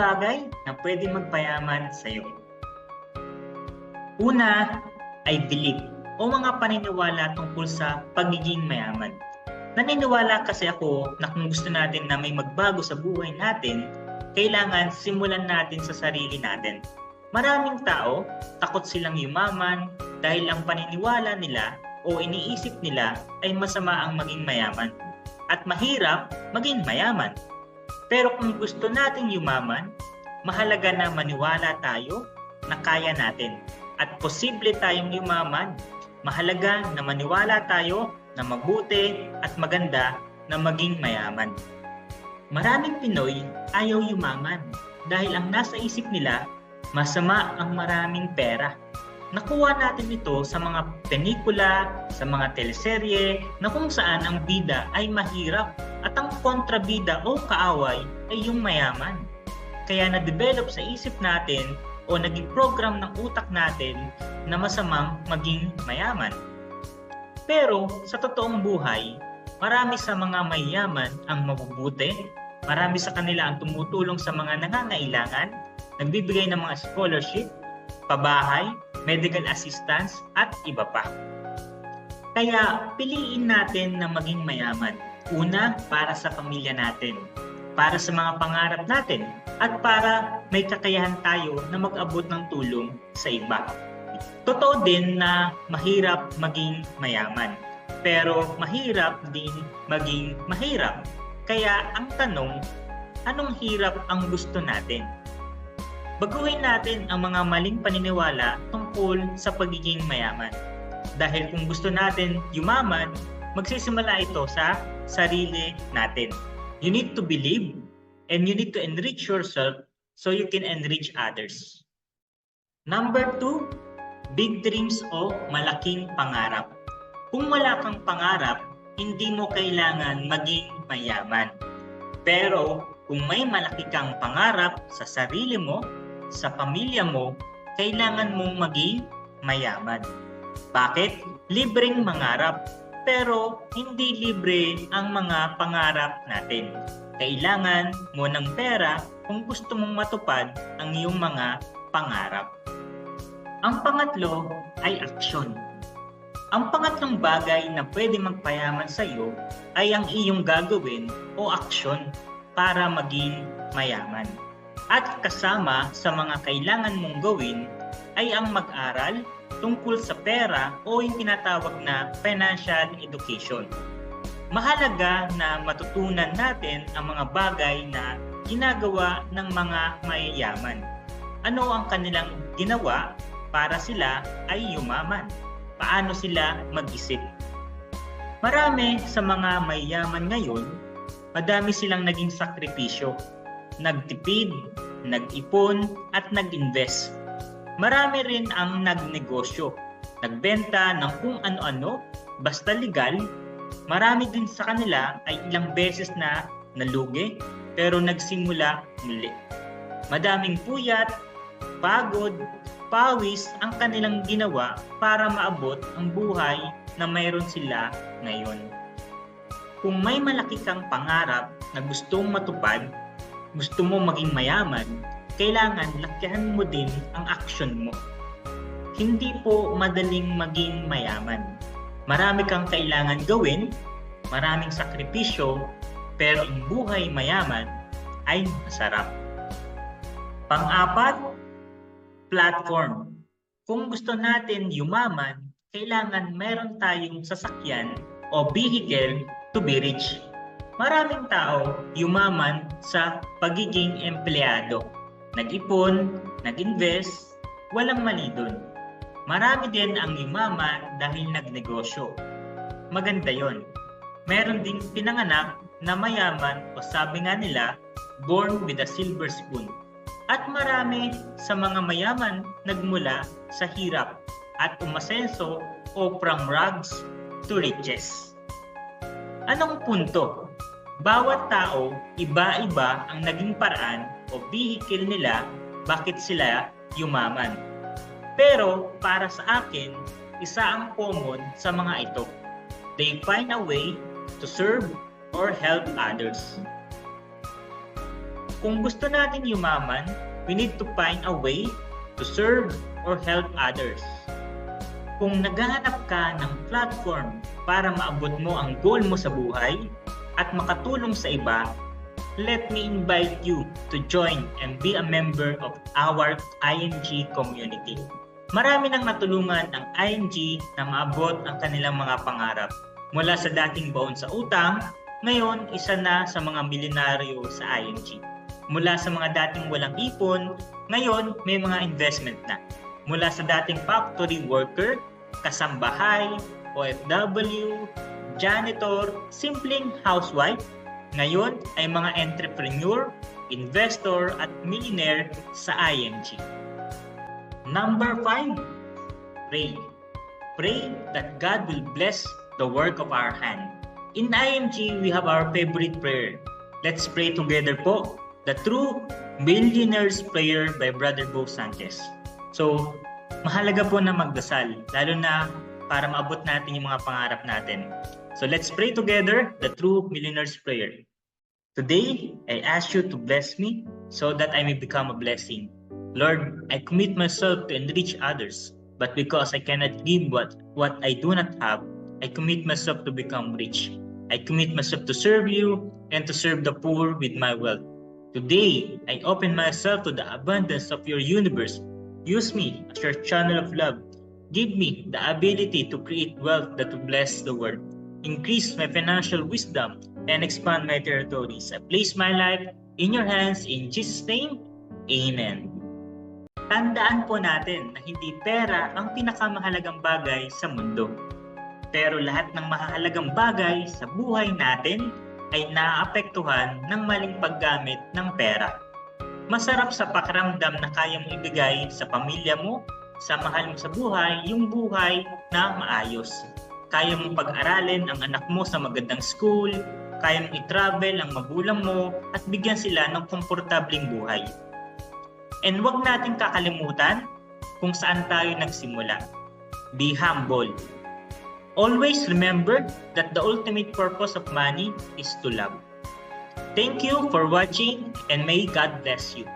bagay na pwede magpayaman sa iyo? Una ay belief o mga paniniwala tungkol sa pagiging mayaman. Naniniwala kasi ako na kung gusto natin na may magbago sa buhay natin, kailangan simulan natin sa sarili natin. Maraming tao, takot silang yumaman dahil ang paniniwala nila o iniisip nila ay masama ang maging mayaman at mahirap maging mayaman. Pero kung gusto nating yumaman, mahalaga na maniwala tayo na kaya natin at posible tayong yumaman. Mahalaga na maniwala tayo na mabuti at maganda na maging mayaman. Maraming Pinoy ayaw yumaman dahil ang nasa isip nila masama ang maraming pera. Nakuha natin ito sa mga pelikula, sa mga teleserye na kung saan ang bida ay mahirap at ang kontrabida o kaaway ay yung mayaman. Kaya na-develop sa isip natin o naging program ng utak natin na masamang maging mayaman. Pero sa totoong buhay, marami sa mga mayaman ang mabubuti, marami sa kanila ang tumutulong sa mga nangangailangan, nagbibigay ng mga scholarship, pabahay, medical assistance, at iba pa. Kaya piliin natin na maging mayaman. Una, para sa pamilya natin, para sa mga pangarap natin, at para may kakayahan tayo na mag-abot ng tulong sa iba. Totoo din na mahirap maging mayaman, pero mahirap din maging mahirap. Kaya ang tanong, anong hirap ang gusto natin? Baguhin natin ang mga maling paniniwala tungkol sa pagiging mayaman. Dahil kung gusto natin yumaman, magsisimula ito sa sarili natin. You need to believe and you need to enrich yourself so you can enrich others. Number two, big dreams o malaking pangarap. Kung wala kang pangarap, hindi mo kailangan maging mayaman. Pero kung may malaki kang pangarap sa sarili mo, sa pamilya mo, kailangan mong maging mayaman. Bakit? Libreng mangarap. Pero hindi libre ang mga pangarap natin. Kailangan mo ng pera kung gusto mong matupad ang iyong mga pangarap. Ang pangatlo ay aksyon. Ang pangatlong bagay na pwede magpayaman sa iyo ay ang iyong gagawin o aksyon para maging mayaman. At kasama sa mga kailangan mong gawin ay ang mag-aral tungkol sa pera o yung tinatawag na financial education. Mahalaga na matutunan natin ang mga bagay na ginagawa ng mga mayayaman. Ano ang kanilang ginawa para sila ay yumaman? Paano sila mag-isip? Marami sa mga mayayaman ngayon, madami silang naging sakripisyo. Nagtipid, nag-ipon, at nag-invest. Marami rin ang nagnegosyo, nagbenta ng kung ano-ano, basta legal. Marami din sa kanila ay ilang beses na nalugi, pero nagsimula muli. Madaming puyat, pagod, pawis ang kanilang ginawa para maabot ang buhay na mayroon sila ngayon. Kung may malaki kang pangarap na gustong matupad, gusto mo maging mayaman, kailangan lakihan mo din ang action mo. Hindi po madaling maging mayaman. Marami kang kailangan gawin, maraming sakripisyo, pero ang buhay mayaman ay masarap. Pang-apat, platform. Kung gusto natin yumaman, kailangan meron tayong sasakyan o vehicle to be rich. Maraming tao yumaman sa pagiging empleyado nag-ipon, nag-invest, walang mali dun. Marami din ang yumaman dahil nagnegosyo. Maganda yon. Meron ding pinanganak na mayaman o sabi nga nila, born with a silver spoon. At marami sa mga mayaman nagmula sa hirap at umasenso o from rags to riches. Anong punto? Bawat tao, iba-iba ang naging paraan o vehicle nila bakit sila yumaman. Pero para sa akin, isa ang common sa mga ito. They find a way to serve or help others. Kung gusto natin yumaman, we need to find a way to serve or help others. Kung naghahanap ka ng platform para maabot mo ang goal mo sa buhay at makatulong sa iba, let me invite you to join and be a member of our ING community. Marami nang natulungan ang ING na maabot ang kanilang mga pangarap. Mula sa dating baon sa utang, ngayon isa na sa mga milyonaryo sa ING. Mula sa mga dating walang ipon, ngayon may mga investment na. Mula sa dating factory worker, kasambahay, OFW, janitor, simpleng housewife, ngayon ay mga entrepreneur, investor at millionaire sa ING. Number 5, pray. Pray that God will bless the work of our hand. In IMG, we have our favorite prayer. Let's pray together po. The True Millionaire's Prayer by Brother Bo Sanchez. So, mahalaga po na magdasal, lalo na para maabot natin yung mga pangarap natin. So let's pray together the True Millionaire's Prayer. Today, I ask you to bless me so that I may become a blessing. Lord, I commit myself to enrich others, but because I cannot give what, what I do not have, I commit myself to become rich. I commit myself to serve you and to serve the poor with my wealth. Today, I open myself to the abundance of your universe. Use me as your channel of love. Give me the ability to create wealth that will bless the world. Increase my financial wisdom and expand my territories. I place my life in your hands in Jesus' name. Amen. Tandaan po natin na hindi pera ang pinakamahalagang bagay sa mundo. Pero lahat ng mahalagang bagay sa buhay natin ay naapektuhan ng maling paggamit ng pera. Masarap sa pakiramdam na kaya mo ibigay sa pamilya mo, sa mahal mo sa buhay, yung buhay na maayos. Kaya mong pag-aralin ang anak mo sa magandang school, kaya mong i-travel ang magulang mo at bigyan sila ng komportabling buhay. And wag nating kakalimutan kung saan tayo nagsimula. Be humble. Always remember that the ultimate purpose of money is to love. Thank you for watching and may God bless you.